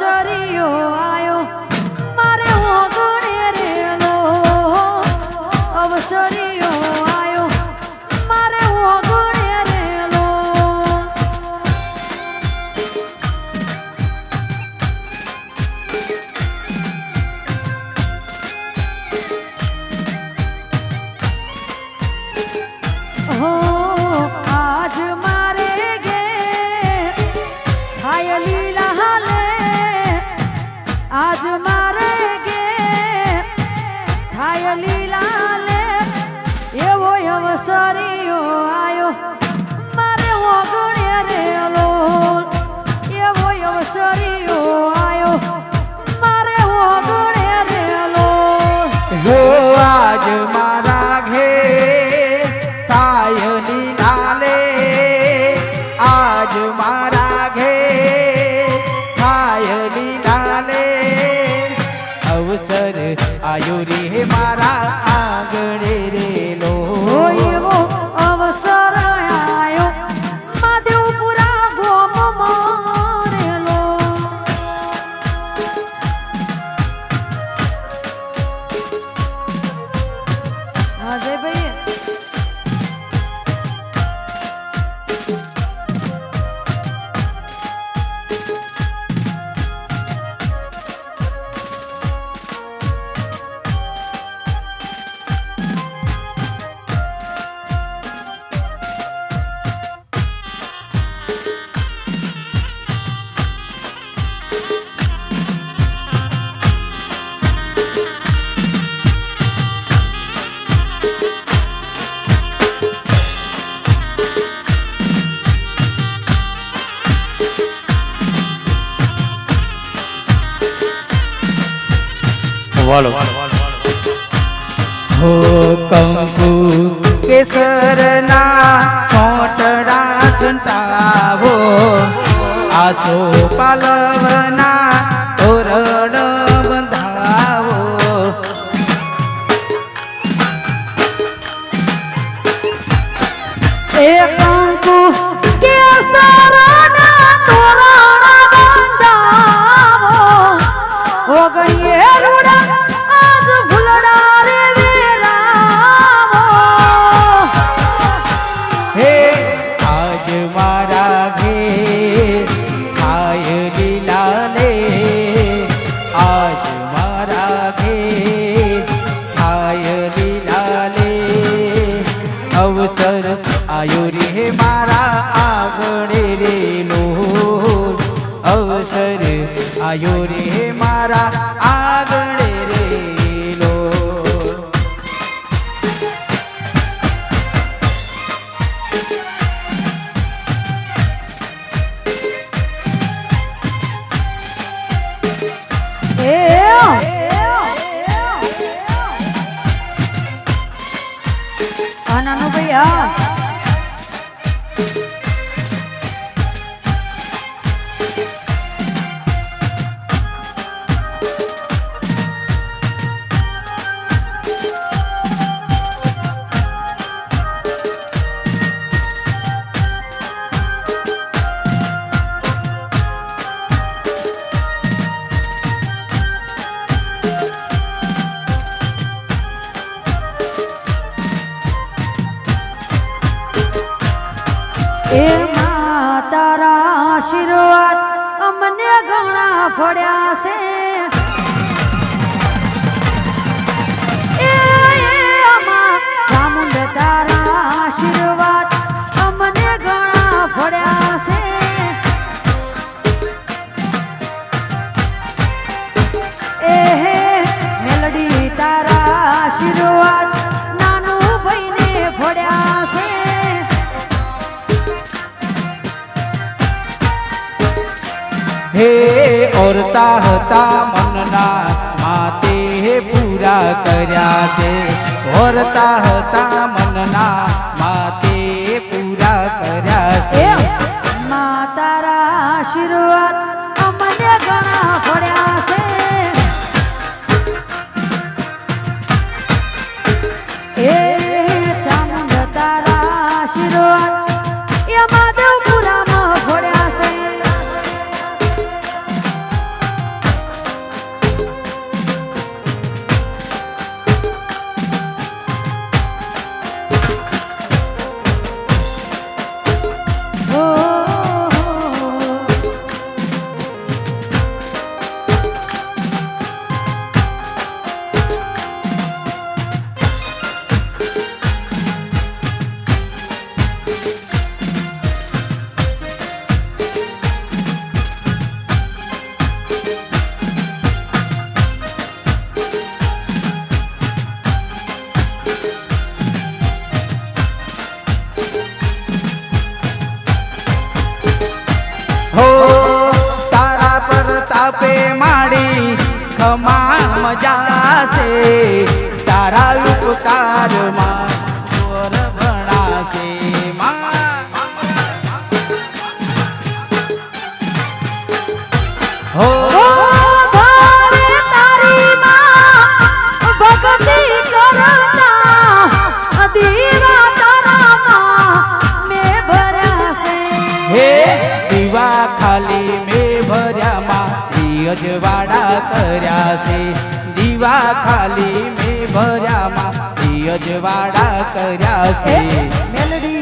I'm sorry you are. આસો પાલવના અવસર આયો રે મારા આગળ રે નો અવસર આયો રે મારા આ ખાલી મેં ભર્યામાં અજવાડા કર્યા છે. મેલડી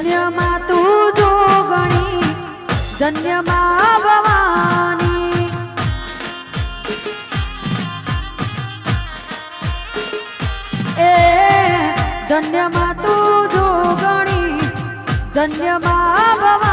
ધન્યમાં તું જોગણી ધન્યમાં ભવાની. એ ધન્યમાં તું જોગણી ધન્યમાં ભવાની.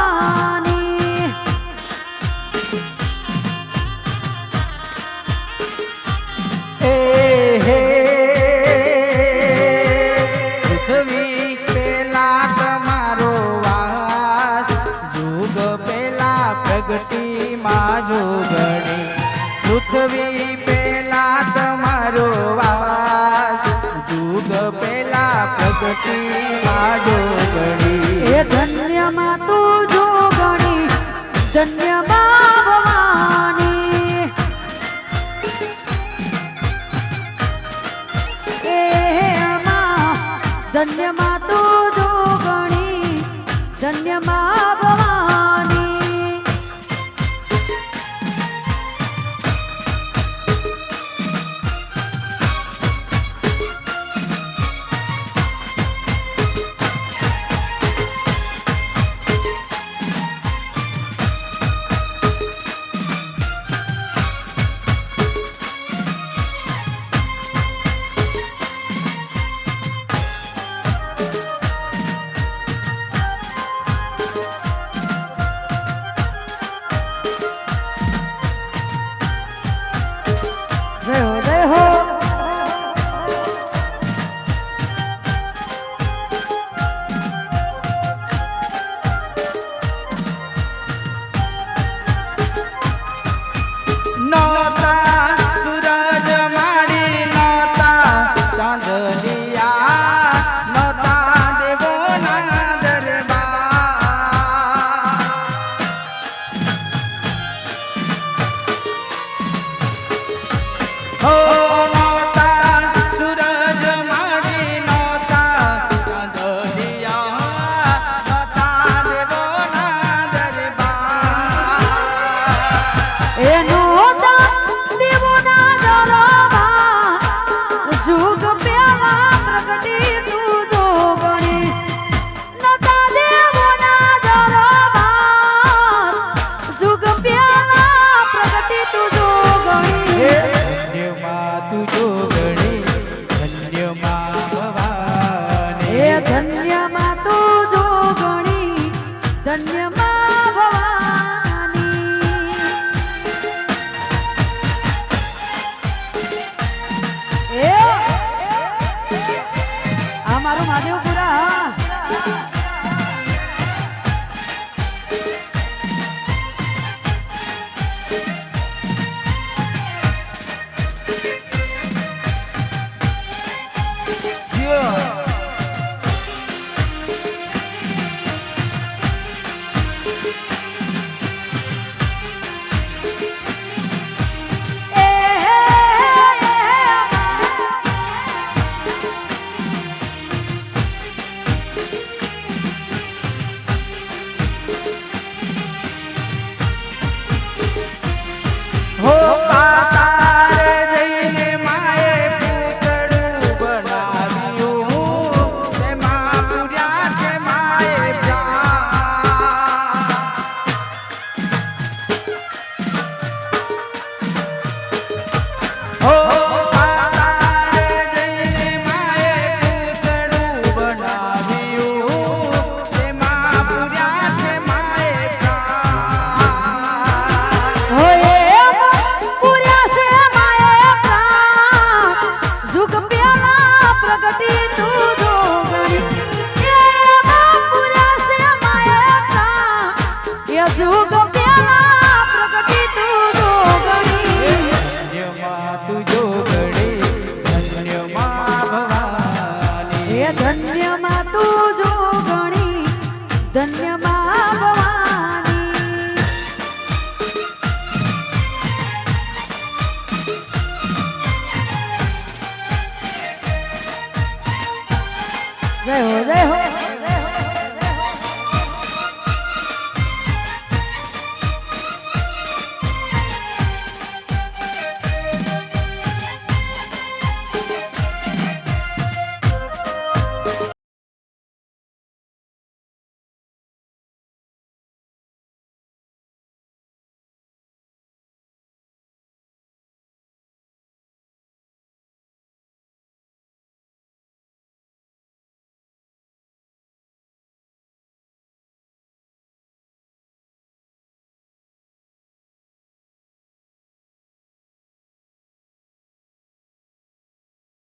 ધન્યમાં તો જોગણી ધન્યમાં